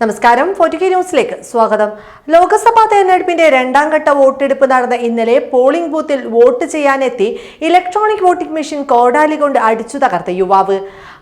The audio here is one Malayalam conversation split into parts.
നമസ്കാരം. ഫോർട്ടി ന്യൂസിലേക്ക് സ്വാഗതം. ലോക്സഭാ തെരഞ്ഞെടുപ്പിന്റെ രണ്ടാം ഘട്ട വോട്ടെടുപ്പ് നടന്ന ഇന്നലെ പോളിംഗ് ബൂത്തിൽ വോട്ട് ചെയ്യാനെത്തി ഇലക്ട്രോണിക് വോട്ടിംഗ് മെഷീൻ കോടാലി കൊണ്ട് അടിച്ചു തകർത്ത യുവാവ്.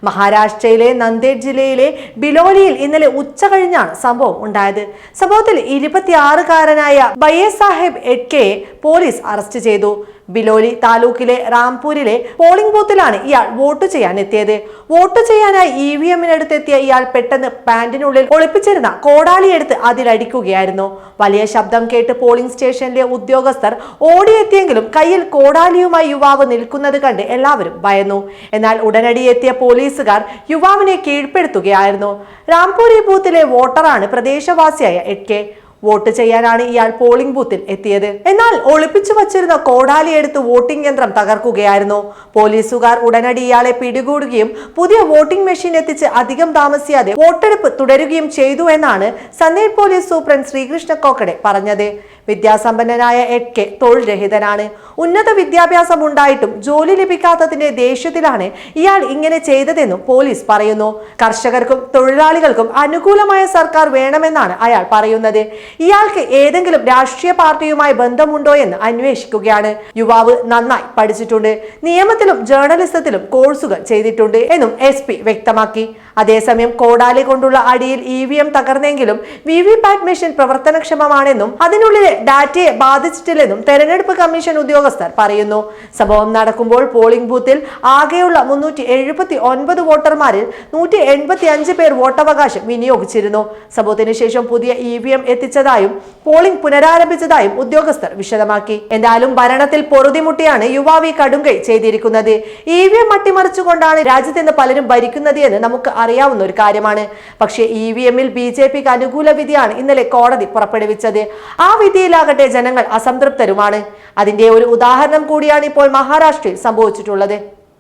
മഹാരാഷ്ട്രയിലെ നന്ദേഡ് ജില്ലയിലെ ബിലോലിയിൽ ഇന്നലെ ഉച്ച കഴിഞ്ഞാണ് സംഭവം ഉണ്ടായത്. സംഭവത്തിൽ ഇരുപത്തിയാറുകാരനായ ബയ്യ സാഹിബ് എഡ്കെയെ പോലീസ് അറസ്റ്റ് ചെയ്തു. ബിലോലി താലൂക്കിലെ റാംപൂരിലെ പോളിംഗ് ബൂത്തിലാണ് ഇയാൾ വോട്ട് ചെയ്യാൻ എത്തിയത് വോട്ട് ചെയ്യാനായി ഇ വി എമ്മിനടുത്തെത്തിയ ഇയാൾ പെട്ടെന്ന് പാന്റിനുള്ളിൽ ഒളിപ്പിച്ചിരുന്ന കോടാലി എടുത്ത് അതിലടിക്കുകയായിരുന്നു. വലിയ ശബ്ദം കേട്ട് പോളിംഗ് സ്റ്റേഷനിലെ ഉദ്യോഗസ്ഥർ ഓടിയെത്തിയെങ്കിലും കയ്യിൽ കോടാലിയുമായി യുവാവ് നിൽക്കുന്നത് കണ്ട് എല്ലാവരും ഭയന്നു. എന്നാൽ ഉടനടി എത്തിയ പോലീസുകാർ യുവാവിനെ കീഴ്പ്പെടുത്തുകയായിരുന്നു. രാംപൂരി ബൂത്തിലെ വോട്ടറാണ് പ്രദേശവാസിയായ എട്ട് കെ. വോട്ട് ചെയ്യാനാണ് ഇയാൾ പോളിംഗ് ബൂത്തിൽ എത്തിയത്. എന്നാൽ ഒളിപ്പിച്ചു വച്ചിരുന്ന കോടാലി എടുത്ത് വോട്ടിംഗ് യന്ത്രം തകർക്കുകയായിരുന്നു. പോലീസുകാർ ഉടനടി ഇയാളെ പിടികൂടുകയും പുതിയ വോട്ടിംഗ് മെഷീൻ എത്തിച്ച് അധികം താമസിയാതെ വോട്ടെടുപ്പ് തുടരുകയും ചെയ്തു എന്നാണ് സന്നേഡ് പോലീസ് സൂപ്രണ്ട് ശ്രീകൃഷ്ണ കോക്കടെ പറഞ്ഞത്. വിദ്യാസമ്പന്നനായ എഡ് കെ തൊഴിൽ രഹിതനാണ് ഉന്നത വിദ്യാഭ്യാസം ഉണ്ടായിട്ടും ജോലി ലഭിക്കാത്തതിന്റെ ദേഷ്യത്തിലാണ് ഇയാൾ ഇങ്ങനെ ചെയ്തതെന്നും പോലീസ് പറയുന്നു. കർഷകർക്കും തൊഴിലാളികൾക്കും അനുകൂലമായ സർക്കാർ വേണമെന്നാണ് അയാൾ പറയുന്നത്. ഇയാൾക്ക് ഏതെങ്കിലും രാഷ്ട്രീയ പാർട്ടിയുമായി ബന്ധമുണ്ടോ എന്ന് അന്വേഷിക്കുകയാണ്. യുവാവ് നന്നായി പഠിച്ചിട്ടുണ്ട്. നിയമത്തിലും ജേർണലിസത്തിലും കോഴ്സുകൾ ചെയ്തിട്ടുണ്ട് എന്നും എസ് വ്യക്തമാക്കി. അതേസമയം കോടാലി കൊണ്ടുള്ള അടിയിൽ ഇ വി എം തകർന്നെങ്കിലും വി വി പാറ്റ് മെഷീൻ പ്രവർത്തനക്ഷമമാണെന്നും അതിനുള്ളിലെ ഡാറ്റയെ ബാധിച്ചിട്ടില്ലെന്നും തെരഞ്ഞെടുപ്പ് കമ്മീഷൻ ഉദ്യോഗസ്ഥർ പറയുന്നു. സംഭവം നടക്കുമ്പോൾ പോളിംഗ് ബൂത്തിൽ ആകെയുള്ള മുന്നൂറ്റി എഴുപത്തി ഒൻപത് വോട്ടർമാരിൽ നൂറ്റി എൺപത്തി അഞ്ച് പേർ വോട്ടവകാശം വിനിയോഗിച്ചിരുന്നു. സംഭവത്തിന് ശേഷം പുതിയ ഇ വി എം എത്തിച്ചതായും പോളിംഗ് പുനരാരംഭിച്ചതായും ഉദ്യോഗസ്ഥർ വിശദമാക്കി. എന്തായാലും ഭരണത്തിൽ പൊറുതിമുട്ടിയാണ് യുവാവി കടുങ്കൈ ചെയ്തിരിക്കുന്നത്. ഇ വി എം അട്ടിമറിച്ചുകൊണ്ടാണ് രാജ്യത്ത് നിന്ന് പലരും ഭരിക്കുന്നത് എന്ന് നമുക്ക് അറിയാവുന്ന ഒരു കാര്യമാണ്. പക്ഷേ ഇ വി എമ്മിൽ ബി ജെ പിക്ക് അനുകൂല വിധിയാണ് ഇന്നലെ കോടതി പുറപ്പെടുവിച്ചത്. ആ വിധിയിലാകട്ടെ ജനങ്ങൾ അസംതൃപ്തരുമാണ്. അതിന്റെ ഒരു ഉദാഹരണം കൂടിയാണ് ഇപ്പോൾ മഹാരാഷ്ട്രയിൽ സംഭവിച്ചിട്ടുള്ളത്.